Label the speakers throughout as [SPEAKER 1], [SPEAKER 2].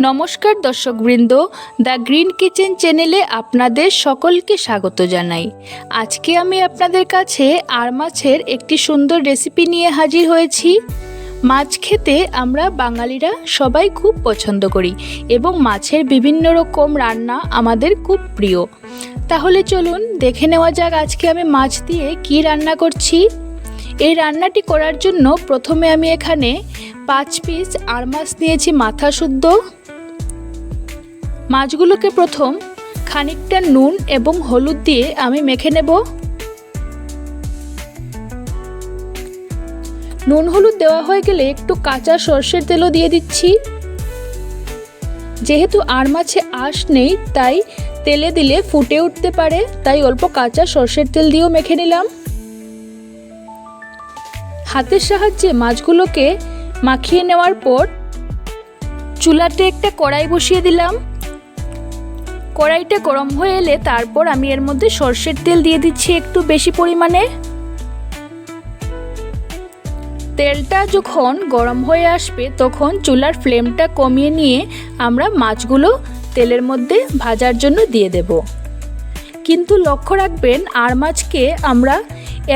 [SPEAKER 1] নমস্কার দর্শকবৃন্দ, the green kitchen চ্যানেলে আপনাদের সকলকে স্বাগত জানাই। আজকে আমি আপনাদের কাছে আর মাছের একটি সুন্দর রেসিপি নিয়ে হাজির হয়েছি। মাছ খেতে আমরা বাঙালিরা সবাই খুব পছন্দ করি এবং মাছের বিভিন্ন রকম রান্না আমাদের খুব প্রিয়। তাহলে চলুন দেখে নেওয়া যাক আজকে আমি মাছ দিয়ে কি রান্না করছি। এই রান্নাটি করার জন্য প্রথমে আমি এখানে পাঁচ পিস আর মাছ নিয়েছি মাথা শুদ্ধ মাছগুলোকে প্রথম খানিকটা নুন এবং হলুদ দিয়ে আমি মেখে নেব। নুন হলুদ দেওয়া হয়ে গেলে একটু কাঁচা সর্ষের তেলও দিয়ে দিচ্ছি। যেহেতু আর মাছে আঁশ নেই, তাই তেলে দিলে ফুটে উঠতে পারে, তাই অল্প কাঁচা সর্ষের তেল দিয়েও মেখে নিলাম। হাতের সাহায্যে মাছগুলোকে মাখিয়ে নেওয়ার পর চুলাতে একটা কড়াই বসিয়ে দিলাম। কড়াইটা গরম হয়ে এলে তারপর আমি এর মধ্যে সর্ষের তেল দিয়ে দিচ্ছি একটু বেশি পরিমাণে। তেলটা যখন গরম হয়ে আসবে তখন চুলার ফ্লেমটা কমিয়ে নিয়ে আমরা মাছগুলো তেলের মধ্যে ভাজার জন্য দিয়ে দেব। কিন্তু লক্ষ্য রাখবেন, আর মাছকে আমরা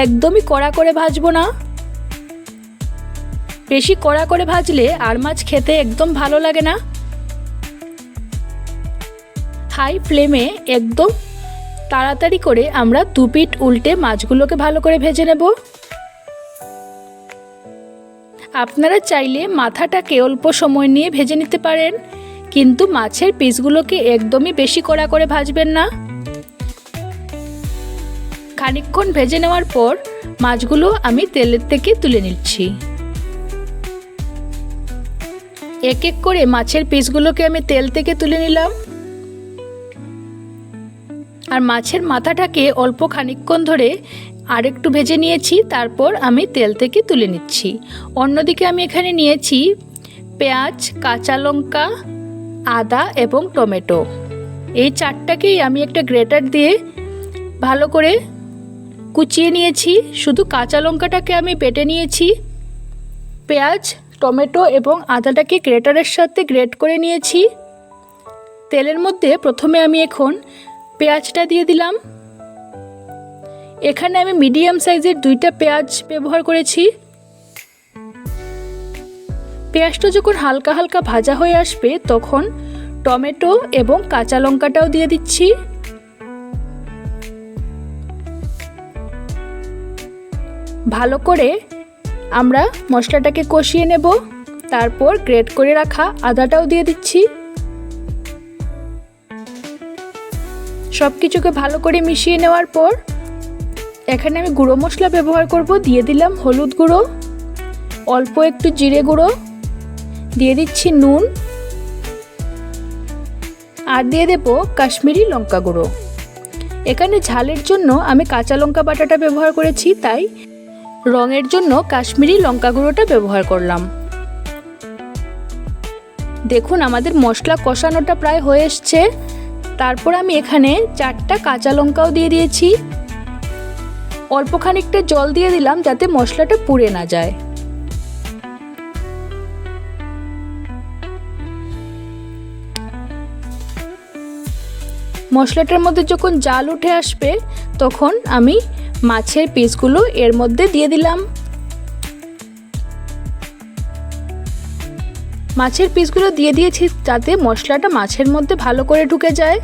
[SPEAKER 1] একদমই কড়া করে ভাজবো না। বেশি কড়া করে ভাজলে আর মাছ খেতে একদম ভালো লাগে না। হাই ফ্লেমে একদম তাড়াতাড়ি করে আমরা দু পিঠ উল্টে মাছগুলোকে ভালো করে ভেজে নেব। আপনারা চাইলে মাথাটাকে অল্প সময় নিয়ে ভেজে নিতে পারেন, কিন্তু মাছের পিসগুলোকে একদমই বেশি কড়া করে ভাজবেন না। খানিকক্ষণ ভেজে নেওয়ার পর মাছগুলো আমি তেলের থেকে তুলে নিচ্ছি। এক এক করে মাছের পিসগুলোকে আমি তেল থেকে তুলে নিলাম। আর মাছের মাথাটাকে অল্প খানিকক্ষণ ধরে আরেকটু ভেজে নিয়েছি, তারপর আমি তেল থেকে তুলে নিচ্ছি। অন্যদিকে আমি এখানে নিয়েছি পেঁয়াজ, কাঁচা লঙ্কা, আদা এবং টমেটো। এই চারটাকেই আমি একটা গ্রেটার দিয়ে ভালো করে কুচিয়ে নিয়েছি। শুধু কাঁচা লঙ্কাটাকে আমি বেটে নিয়েছি। পেঁয়াজ টমেটো এবং আদাটাকে গ্রেটারের সাথে গ্রেট করে নিয়েছি। তেলের মধ্যে প্রথমে আমি এখন পেঁয়াজটা দিয়ে দিলাম। এখানে আমি মিডিয়াম সাইজের দুইটা পেঁয়াজ ব্যবহার করেছি। পেঁয়াজটা যখন হালকা হালকা ভাজা হয়ে আসবে, তখন টমেটো এবং কাঁচা লঙ্কাটাও দিয়ে দিচ্ছি। ভালো করে আমরা মশলাটাকে কষিয়ে নেব। তারপর গ্রেট করে রাখা আদাটাও দিয়ে দিচ্ছি। সব কিছুকে ভালো করে মিশিয়ে নেওয়ার পর এখানে আমি গুঁড়ো মশলা ব্যবহার করব। দিয়ে দিলাম হলুদ গুঁড়ো, অল্প একটু জিরে গুঁড়ো, দিয়ে দিচ্ছি নুন, আর দিয়ে দেব কাশ্মীরি লঙ্কা গুঁড়ো। এখানে ঝালের জন্য আমি কাঁচা লঙ্কা বাটাটা ব্যবহার করেছি, তাই রঙের জন্য কাশ্মীরি লঙ্কা গুঁড়োটা ব্যবহার করলাম। দেখুন, আমাদের মশলা কষানোটা প্রায় হয়ে এসছে। তারপর আমি এখানে চারটা কাঁচা লঙ্কাও দিয়ে দিয়েছি। অল্প খানিকটা জল দিয়ে দিলাম যাতে মশলাটা পুড়ে না যায়। মশলাটার মধ্যে যখন জাল উঠে আসবে, তখন আমি মাছের পিসগুলো এর মধ্যে দিয়ে দিলাম। মাছের পিসগুলো দিয়ে দিয়েছি যাতে মশলাটা মাছের মধ্যে ভালো করে ঢুকে যায়।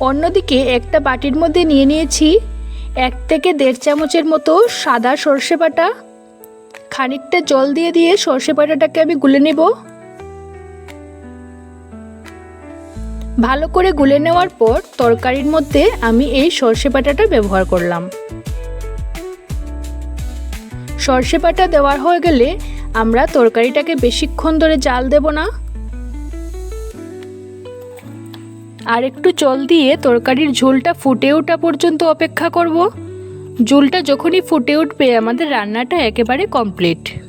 [SPEAKER 1] অন্যদিকে একটা বাটির মধ্যে নিয়ে নিয়েছি এক থেকে দেড় চামচের মতো সাদা সর্ষে বাটা। খানিকটা জল দিয়ে দিয়ে সর্ষে বাটাটাকে আমি গুলে নেব। ভালো করে গুলে নেওয়ার পর তরকারির মধ্যে আমি এই সর্ষে বাটাটা ব্যবহার করলাম। সর্ষে বাটা দেওয়ার হয়ে গেলে আমরা তরকারিটাকে বেশিক্ষণ ধরে জাল দেব না। আর একটু জল দিয়ে তরকারির ঝোলটা ফুটে ওঠা পর্যন্ত অপেক্ষা করব। ঝোলটা যখনই ফুটে উঠবে, আমাদের রান্নাটা একেবারে কমপ্লিট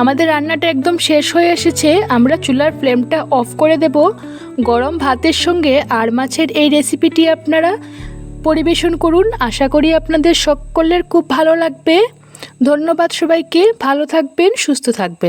[SPEAKER 1] আমাদের রান্নাটা একদম শেষ হয়ে এসেছে। আমরা চুলার ফ্লেমটা অফ করে দেব। গরম ভাতের সঙ্গে আর মাছের এই রেসিপিটি আপনারা পরিবেশন করুন। আশা করি আপনাদের সকলের খুব ভালো লাগবে। ধন্যবাদ সবাইকে। ভালো থাকবেন, সুস্থ থাকবেন।